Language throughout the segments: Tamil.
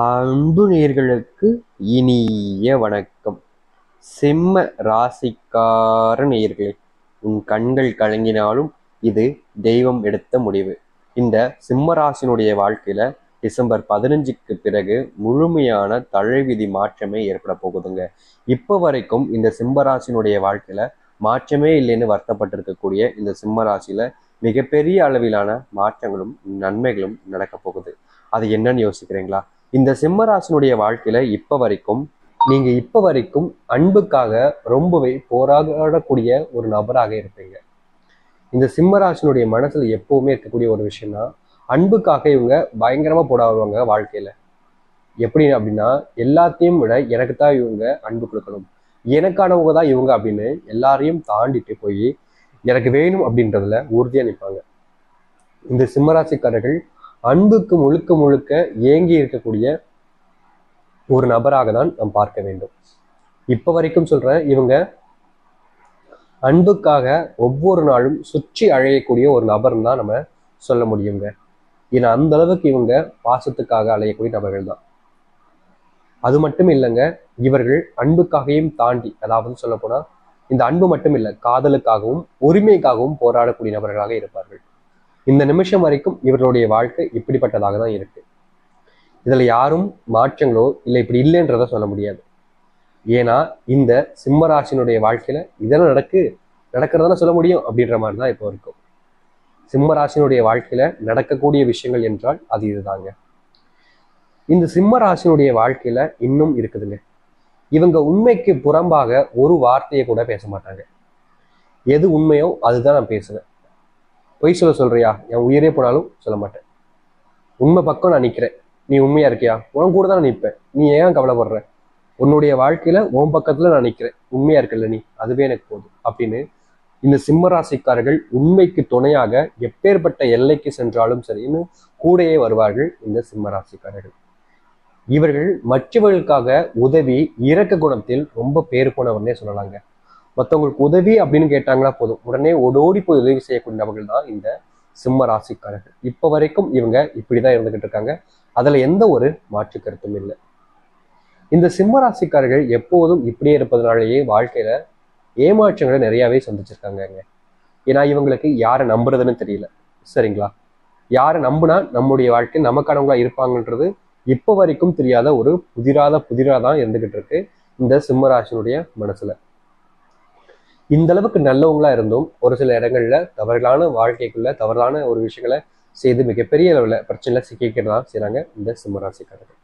அன்பு நேர்களுக்கு இனிய வணக்கம். சிம்ம ராசிக்கார நேர்களே உன் கண்கள் கலங்கினாலும் இது தெய்வம் எடுத்த முடிவு. இந்த சிம்ம ராசினுடைய வாழ்க்கையில டிசம்பர் பதினஞ்சுக்கு பிறகு முழுமையான தலைவிதி மாற்றமே ஏற்பட போகுதுங்க. இப்போ வரைக்கும் இந்த சிம்மராசினுடைய வாழ்க்கையில மாற்றமே இல்லைன்னு வருத்தப்பட்டிருக்கக்கூடிய இந்த சிம்ம ராசியில மிகப்பெரிய அளவிலான மாற்றங்களும் நன்மைகளும் நடக்க போகுது. அது என்னன்னு யோசிக்கிறீங்களா? இந்த சிம்மராசனுடைய வாழ்க்கையில இப்ப வரைக்கும் நீங்க இப்ப வரைக்கும் அன்புக்காக ரொம்பவே போராடக்கூடிய ஒரு நபராக இருப்பீங்க. இந்த சிம்மராசனுடைய மனசுல எப்பவுமே இருக்கக்கூடிய ஒரு விஷயம்னா அன்புக்காக இவங்க பயங்கரமா போராடுவாங்க வாழ்க்கையில. எப்படி அப்படின்னா எல்லாத்தையும் விட எனக்கு தான் இவங்க அன்பு கொடுக்கணும். எனக்கானவங்க தான் இவங்க அப்படின்னு எல்லாரையும் தாண்டிட்டு போய் எனக்கு வேணும் அப்படின்றதுல உறுதியா நிற்பாங்க இந்த சிம்மராசிக்காரர்கள் அன்புக்கு முழுக்க முழுக்க ஏங்கி இருக்கக்கூடிய ஒரு நபராக தான் நாம் பார்க்க வேண்டும். இப்ப வரைக்கும் சொல்றேன் இவங்க அன்புக்காக ஒவ்வொரு நாளும் சுற்றி அழையக்கூடிய ஒரு நபர்னு தான் நம்ம சொல்ல முடியுங்க. ஏன்னா அந்த அளவுக்கு இவங்க பாசத்துக்காக அலையக்கூடிய நபர்கள் தான் அது மட்டும் இல்லைங்க இவர்கள் அன்புக்காகையும் தாண்டி அதாவது சொல்ல போனா இந்த அன்பு மட்டும் இல்லை காதலுக்காகவும் உரிமைக்காகவும் போராடக்கூடிய நபர்களாக இருப்பார்கள். இந்த நிமிஷம் வரைக்கும் இவர்களுடைய வாழ்க்கை இப்படிப்பட்டதாக தான் இருக்கு. இதில் யாரும் மாற்றங்களோ இல்லை இப்படி இல்லைன்றத சொல்ல முடியாது. ஏன்னா இந்த சிம்மராசினுடைய வாழ்க்கையில இதெல்லாம் நடக்கு நடக்கிறதான சொல்ல முடியும் அப்படின்ற மாதிரி தான் இப்போ இருக்கும். சிம்மராசினுடைய வாழ்க்கையில நடக்கக்கூடிய விஷயங்கள் என்றால் அது இதுதாங்க. இந்த சிம்மராசினுடைய வாழ்க்கையில இன்னும் இருக்குதுங்க. இவங்க உண்மைக்கு புறம்பாக ஒரு வார்த்தையை கூட பேச மாட்டாங்க. எது உண்மையோ அதுதான் நான் பேசுவேன். பொய் சொல்ல சொல்றியா? என் உயிரே போனாலும் சொல்ல மாட்டேன். உண்மை பக்கம் நான் நிற்கிறேன் நீ உண்மையா இருக்கியா? உன் கூட தான் நான் நிற்பேன். நீ ஏன் கவலைப்படுற? உன்னுடைய வாழ்க்கையில உன் பக்கத்துல நான் நிற்கிறேன் உண்மையா இருக்கல நீ? அதுவே எனக்கு போதும். அப்படின்னு இந்த சிம்மராசிக்காரர்கள் உண்மைக்கு துணையாக எப்பேற்பட்ட எல்லைக்கு சென்றாலும் சரின்னு கூடையே வருவார்கள் இந்த சிம்மராசிக்காரர்கள் இவர்கள் மற்றவர்களுக்காக உதவி இறக்க குணத்தில் ரொம்ப பேர் போனவர்னே சொல்லலாங்க. மற்றவங்களுக்கு உதவி அப்படின்னு கேட்டாங்களா போதும். உடனே ஓடோடி போய் உதவி செய்யக்கூடியவர்கள் தான் இந்த சிம்ம ராசிக்காரர்கள். இப்போ வரைக்கும் இவங்க இப்படிதான் இருந்துகிட்டு இருக்காங்க. அதுல எந்த ஒரு மாற்று கருத்தும் இல்லை. இந்த சிம்ம ராசிக்காரர்கள் எப்போதும் இப்படியே இருப்பதனாலேயே வாழ்க்கையில ஏமாற்றங்களை நிறையவே சந்திச்சிருக்காங்க ஏன்னா இவங்களுக்கு யாரை நம்புறதுன்னு தெரியல. சரிங்களா? யாரை நம்புனா நம்முடைய வாழ்க்கை நமக்கானவங்களா இருப்பாங்கன்றது இப்போ வரைக்கும் தெரியாத ஒரு புதிராத புதிரா தான் இருந்துகிட்டு இருக்கு இந்த சிம்மராசினுடைய மனசுல. இந்த அளவுக்கு நல்லவங்களா இருந்தும் ஒரு சில இடங்கள்ல தவறான வாழ்க்கைக்குள்ள தவறான ஒரு விஷயங்களை செய்து மிகப்பெரிய அளவுல பிரச்சனைல சிக்கிக்கிறதா செய்றாங்க இந்த சிம்மராசிக்காரர்கள்.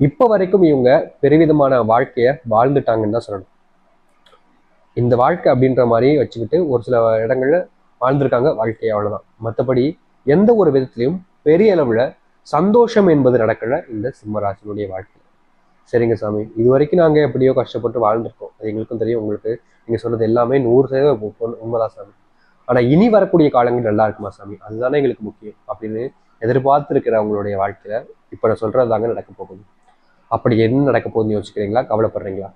இப்போ வரைக்கும் இவங்க பெருவிதமான வாழ்க்கைய வாழ்ந்துட்டாங்கன்னு தான் சொல்லணும். இந்த வாழ்க்கை அப்படின்ற மாதிரி வச்சுக்கிட்டு ஒரு சில இடங்கள்ல வாழ்ந்திருக்காங்க வாழ்க்கை அவ்வளவுதான். மற்றபடி எந்த ஒரு விதத்திலையும் பெரிய அளவுல சந்தோஷம் என்பது நடக்கல இந்த சிம்மராசினுடைய வாழ்க்கை சரிங்க சாமி. இது வரைக்கும் நாங்கள் எப்படியோ கஷ்டப்பட்டு வாழ்ந்துருக்கோம். அது எங்களுக்கும் தெரியும். உங்களுக்கு நீங்கள் சொன்னது எல்லாமே நூறு சதவீதம் உண்மைதான் சாமி. ஆனால் இனி வரக்கூடிய காலங்கள் நல்லா இருக்குமா சாமி? அதுதானே எங்களுக்கு முக்கியம். அப்படின்னு எதிர்பார்த்துருக்கிற அவங்களுடைய வாழ்க்கையில் இப்போ நான் சொல்கிறது தாங்க நடக்க போகுது. அப்படி என்ன நடக்க போகுதுன்னு யோசிக்கிறீங்களா? கவலைப்படுறீங்களா?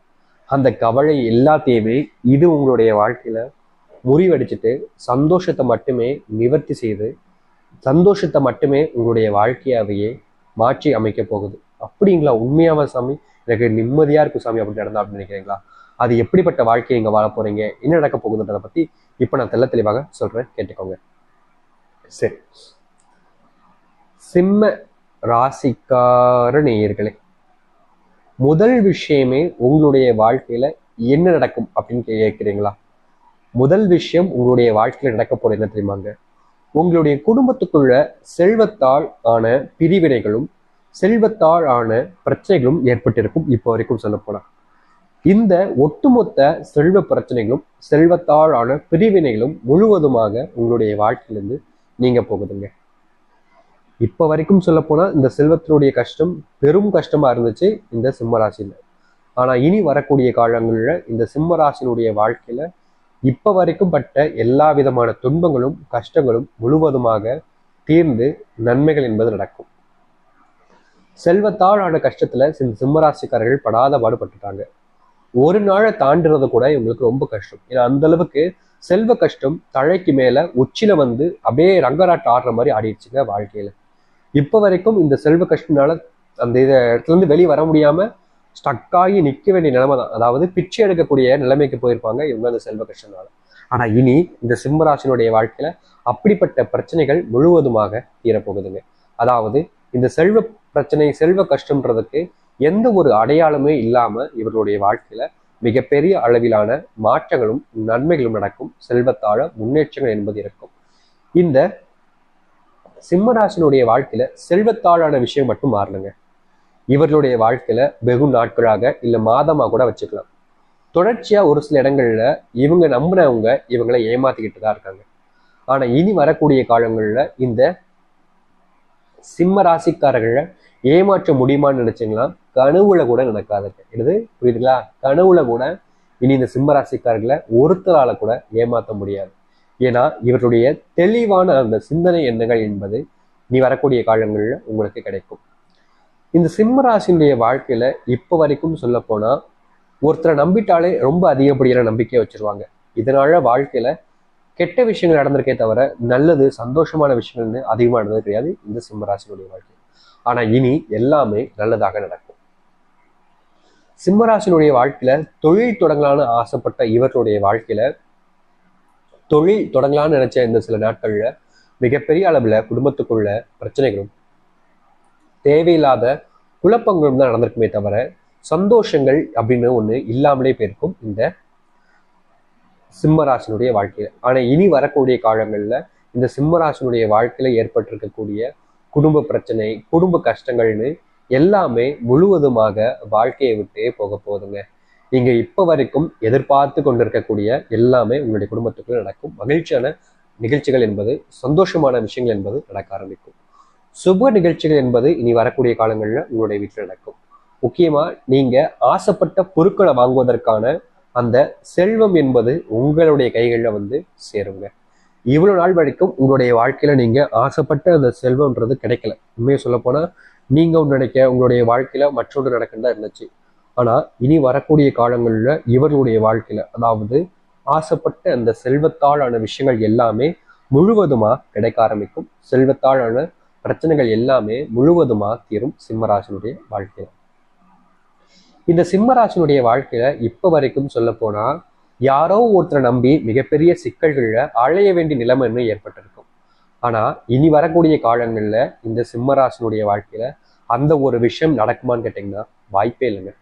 அந்த கவலை எல்லாத்தையுமே இது உங்களுடைய வாழ்க்கையில் முறிவடிச்சிட்டு சந்தோஷத்தை மட்டுமே நிவர்த்தி செய்து சந்தோஷத்தை மட்டுமே உங்களுடைய வாழ்க்கையாவையே மாற்றி அமைக்க போகுது. அப்படிங்களா? உண்மையாவா சாமி? எனக்கு நிம்மதியா இருக்கும் சாமி அப்படி நடந்தா அப்படின்னு நினைக்கிறீங்களா? அது எப்படிப்பட்ட வாழ்க்கையை இங்க வாழ போறீங்க? என்ன நடக்க போகுதுன்றதை பத்தி இப்ப நான் தெள்ள தெளிவாக சொல்றேன். கேட்டுக்கோங்க. சரி. சிம்ம ராசிக்கார நேயர்களே முதல் விஷயமே உங்களுடைய வாழ்க்கையில என்ன நடக்கும் அப்படின்னு கேட்கிறீங்களா? முதல் விஷயம் உங்களுடைய வாழ்க்கையில நடக்க போறது என்ன தெரியுமாங்க? உங்களுடைய குடும்பத்துக்குள்ள செல்வத்தால் ஆன பிரிவினைகளும் செல்வத்தால் ஆன பிரச்சனைகளும் ஏற்பட்டிருக்கும் இப்போ வரைக்கும் சொல்ல போனா. இந்த ஒட்டுமொத்த செல்வ பிரச்சனைகளும் செல்வத்தால் ஆன பிரிவினைகளும் முழுவதுமாக உங்களுடைய வாழ்க்கையிலிருந்து நீங்க போகுதுங்க. இப்போ வரைக்கும் சொல்ல போனா இந்த செல்வத்தினுடைய கஷ்டம் பெரும் கஷ்டமா இருந்துச்சு இந்த சிம்மராசியில ஆனா இனி வரக்கூடிய காலங்களில் இந்த சிம்மராசினுடைய வாழ்க்கையில இப்ப வரைக்கும் பட்ட எல்லா விதமான துன்பங்களும் கஷ்டங்களும் முழுவதுமாக தீர்ந்து நன்மைகள் என்பது நடக்கும். செல்வத்தால் ஆன கஷ்டத்துல சிம்மராசிக்காரர்கள் படாத பாடுபட்டுட்டாங்க. ஒரு நாளை தாண்டுறது கூட இவங்களுக்கு ரொம்ப கஷ்டம். ஏன்னா அந்த அளவுக்கு செல்வ கஷ்டம் தழைக்கு மேல உச்சில வந்து அப்படியே ரங்கராட்டு ஆடுற மாதிரி ஆடிடுச்சுங்க வாழ்க்கையில. இப்ப வரைக்கும் இந்த செல்வ கஷ்டனால அந்த இத இடத்துல இருந்து வெளியே வர முடியாம ஸ்டக் ஆகி நிக்க வேண்டிய நிலைமை தான். அதாவது பிச்சை எடுக்கக்கூடிய நிலைமைக்கு போயிருப்பாங்க இவங்க அந்த செல்வ கஷ்டனால ஆனா இனி இந்த சிம்மராசினுடைய வாழ்க்கையில அப்படிப்பட்ட பிரச்சனைகள் முழுவதுமாக தீரப்போகுதுங்க. அதாவது இந்த செல்வ பிரச்சனை செல்வ கஷ்டம்ன்றதுக்கு எந்த ஒரு அடையாளமே இல்லாம இவர்களுடைய வாழ்க்கையில மிகப்பெரிய அளவிலான மாற்றங்களும் நன்மைகளும் நடக்கும். செல்வத்தாழ முன்னேற்றங்கள் என்பது இருக்கும். இந்த சிம்மராசனுடைய வாழ்க்கையில செல்வத்தாழான விஷயம் மட்டும் மாறலுங்க. இவர்களுடைய வாழ்க்கையில வெகு நாட்களாக இல்ல மாதமா கூட வச்சுக்கலாம். தொடர்ச்சியா ஒரு சில இடங்கள்ல இவங்க நம்பினவங்க இவங்களை ஏமாத்திக்கிட்டு தான் இருக்காங்க. ஆனா இனி வரக்கூடிய காலங்கள்ல இந்த சிம்ம ராசிக்காரர்களை ஏமாற்ற முடியுமான்னு நினைச்சீங்களா? கனவுல கூட நடக்காதுங்க என்னது? புரியுதுங்களா? கனவுல கூட இனி இந்த சிம்ம ராசிக்காரர்களை ஒருத்தரால கூட ஏமாற்ற முடியாது. ஏன்னா இவருடைய தெளிவான அந்த சிந்தனை எண்ணங்கள் என்பது நீ வரக்கூடிய காலங்களில் உங்களுக்கு கிடைக்கும். இந்த சிம்ம ராசியினுடைய வாழ்க்கையில இப்ப வரைக்கும் சொல்ல போனா ஒருத்தரை நம்பிட்டாலே ரொம்ப அதிகப்படியான நம்பிக்கையை வச்சிருவாங்க. இதனால வாழ்க்கையில கெட்ட விஷயங்கள் நடந்திருக்கே தவிர நல்லது சந்தோஷமான விஷயங்கள்னு அதிகமாக நடந்தது கிடையாது இந்த சிம்மராசினுடைய வாழ்க்கை. ஆனா இனி எல்லாமே நல்லதாக நடக்கும். சிம்மராசினுடைய வாழ்க்கையில தொழில் தொடங்கலான்னு ஆசைப்பட்ட இவர்களுடைய வாழ்க்கையில தொழில் தொடங்கலான்னு நினைச்ச இந்த சில நாட்கள்ல மிகப்பெரிய அளவுல குடும்பத்துக்குள்ள பிரச்சனைகளும் தேவையில்லாத குழப்பங்களும் தான் நடந்திருக்குமே தவிர சந்தோஷங்கள் அப்படின்னு ஒண்ணு இல்லாமலே போயிருக்கும் இந்த சிம்மராசனுடைய வாழ்க்கையில். ஆனால் இனி வரக்கூடிய காலங்களில் இந்த சிம்மராசனுடைய வாழ்க்கையில் ஏற்பட்டிருக்கக்கூடிய குடும்ப பிரச்சனை குடும்ப கஷ்டங்கள்னு எல்லாமே முழுவதுமாக வாழ்க்கையை விட்டே போக போகுதுங்க. நீங்கள் இப்போ வரைக்கும் எதிர்பார்த்து கொண்டிருக்கக்கூடிய எல்லாமே உங்களுடைய குடும்பத்துக்குள்ள நடக்கும். மகிழ்ச்சியான நிகழ்ச்சிகள் என்பது சந்தோஷமான விஷயங்கள் என்பது நடக்க ஆரம்பிக்கும். சுப நிகழ்ச்சிகள் என்பது இனி வரக்கூடிய காலங்களில் உங்களுடைய வீட்டில் நடக்கும். முக்கியமா நீங்கள் ஆசைப்பட்ட பொருட்களை வாங்குவதற்கான அந்த செல்வம் என்பது உங்களுடைய கைகளில் வந்து சேருங்க. இவ்வளவு நாள் வரைக்கும் உங்களுடைய வாழ்க்கையில நீங்க ஆசைப்பட்ட அந்த செல்வம்ன்றது கிடைக்கல. உண்மையை சொல்ல போனா நீங்க ஒன்று நினைக்க உங்களுடைய வாழ்க்கையில மற்றொன்று நடக்குன்னு இருந்துச்சு. ஆனா இனி வரக்கூடிய காலங்களில் இவர்களுடைய வாழ்க்கையில அதாவது ஆசைப்பட்ட அந்த செல்வத்தாலான விஷயங்கள் எல்லாமே முழுவதுமா கிடைக்க ஆரம்பிக்கும். செல்வத்தாலான பிரச்சனைகள் எல்லாமே முழுவதுமா தீரும் சிம்மராசனுடைய வாழ்க்கையில. இந்த சிம்மராசினுடைய வாழ்க்கையில இப்ப வரைக்கும் சொல்ல போனா யாரோ ஒருத்தரை நம்பி மிகப்பெரிய சிக்கல்கள்ல அழைய வேண்டிய நிலைமைன்னு ஏற்பட்டிருக்கும். ஆனா இனி வரக்கூடிய காலங்கள்ல இந்த சிம்மராசினுடைய வாழ்க்கையில அந்த ஒரு விஷயம் நடக்குமான்னு கேட்டீங்கன்னா வாய்ப்பே இல்லைங்க.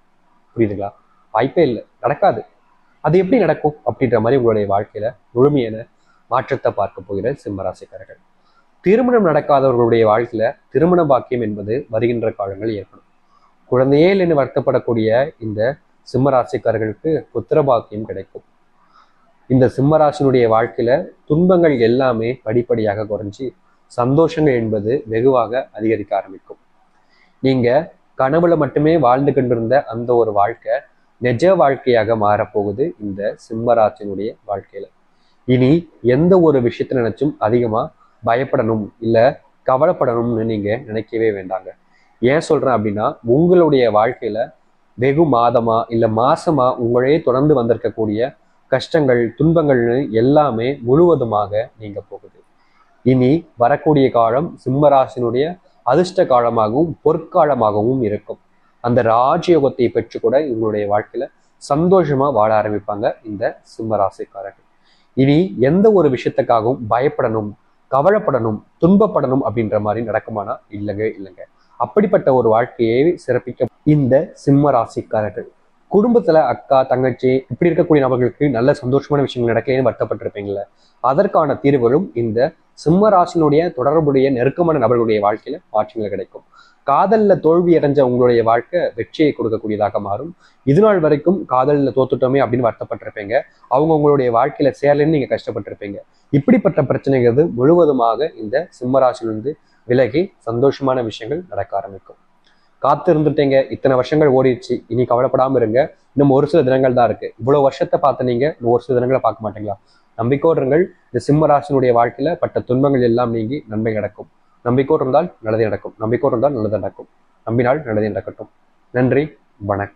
புரியுதுங்களா? வாய்ப்பே இல்லை. நடக்காது. அது எப்படி நடக்கும் அப்படின்ற மாதிரி உங்களுடைய வாழ்க்கையில முழுமையான மாற்றத்தை பார்க்க போகிற சிம்மராசிக்காரர்கள். திருமணம் நடக்காதவர்களுடைய வாழ்க்கையில திருமண பாக்கியம் என்பது வருகின்ற காலங்கள் ஏற்படும். குழந்தையே இல்லைன்னு வருத்தப்படக்கூடிய இந்த சிம்மராசிக்காரர்களுக்கு புத்திர பாக்கியம் கிடைக்கும். இந்த சிம்மராசினுடைய வாழ்க்கையில துன்பங்கள் எல்லாமே படிப்படியாக குறைஞ்சி சந்தோஷங்கள் என்பது வெகுவாக அதிகரிக்க ஆரம்பிக்கும். நீங்க கனவுல மட்டுமே வாழ்ந்து கொண்டிருந்த அந்த ஒரு வாழ்க்கை நிஜ வாழ்க்கையாக மாறப்போகுது இந்த சிம்மராசினுடைய வாழ்க்கையில. இனி எந்த ஒரு விஷயத்தை நினைச்சும் அதிகமா பயப்படணும் இல்ல கவலைப்படணும்னு நீங்க நினைக்கவே வேண்டாங்க. ஏன் சொல்றேன் அப்படின்னா உங்களுடைய வாழ்க்கையில வெகு மாதமா இல்லை மாசமா உங்களே தொடர்ந்து வந்திருக்கக்கூடிய கஷ்டங்கள் துன்பங்கள்னு எல்லாமே முழுவதுமாக நீங்க போகுது. இனி வரக்கூடிய காலம் சிம்மராசினுடைய அதிர்ஷ்ட காலமாகவும் பொற்காலமாகவும் இருக்கும். அந்த ராஜயோகத்தை பெற்று கூட இவங்களுடைய வாழ்க்கையில சந்தோஷமா வாழ ஆரம்பிப்பாங்க இந்த சிம்மராசிக்காரர்கள். இனி எந்த ஒரு விஷயத்துக்காகவும் பயப்படணும் கவலைப்படணும் துன்பப்படணும் அப்படின்ற மாதிரி நடக்குமானா இல்லைங்க இல்லைங்க. அப்படிப்பட்ட ஒரு வாழ்க்கையை சிறப்பிக்க இந்த சிம்ம ராசிக்காரர்கள். குடும்பத்துல அக்கா தங்கச்சி இப்படி இருக்கக்கூடிய நபர்களுக்கு நல்ல சந்தோஷமான விஷயங்கள் நடக்கலன்னு வருத்தப்பட்டிருப்பீங்களே அதற்கான தீர்வுகளும் இந்த சிம்ம ராசினுடைய தொடர்புடைய நெருக்கமான நபர்களுடைய வாழ்க்கையில மாற்றங்கள் கிடைக்கும். காதல்ல தோல்வி அடைஞ்ச உங்களுடைய வாழ்க்கை வெற்றியை கொடுக்கக்கூடியதாக மாறும். இது நாள் வரைக்கும் காதல்ல தோத்துட்டோமே அப்படின்னு வருத்தப்பட்டிருப்பீங்க. அவங்க உங்களுடைய வாழ்க்கையில சேரலன்னு நீங்க கஷ்டப்பட்டிருப்பீங்க. இப்படிப்பட்ட பிரச்சனைங்கிறது முழுவதுமாக இந்த சிம்மராசிலிருந்து விலகி சந்தோஷமான விஷயங்கள் நடக்க ஆரம்பிக்கும். காத்து இருந்துட்டீங்க இத்தனை வருஷங்கள் ஓடிடுச்சு இனி கவலைப்படாம இருங்க. இன்னும் ஒரு சில தினங்கள் தான் இருக்கு. இவ்வளவு வருஷத்தை பார்த்த நீங்க இன்னும் ஒரு சில தினங்களை பார்க்க மாட்டீங்களா? நம்பிக்கோடுங்கள் இந்த சிம்மராசினுடைய வாழ்க்கையில பட்ட துன்பங்கள் எல்லாம் நீங்கி நன்மை நடக்கும். நம்பிக்கோடு இருந்தால் நல்லது நடக்கும். நம்பிக்கோடு இருந்தால் நல்லது நடக்கும். நம்பினால் நல்லது நடக்கட்டும். நன்றி வணக்கம்.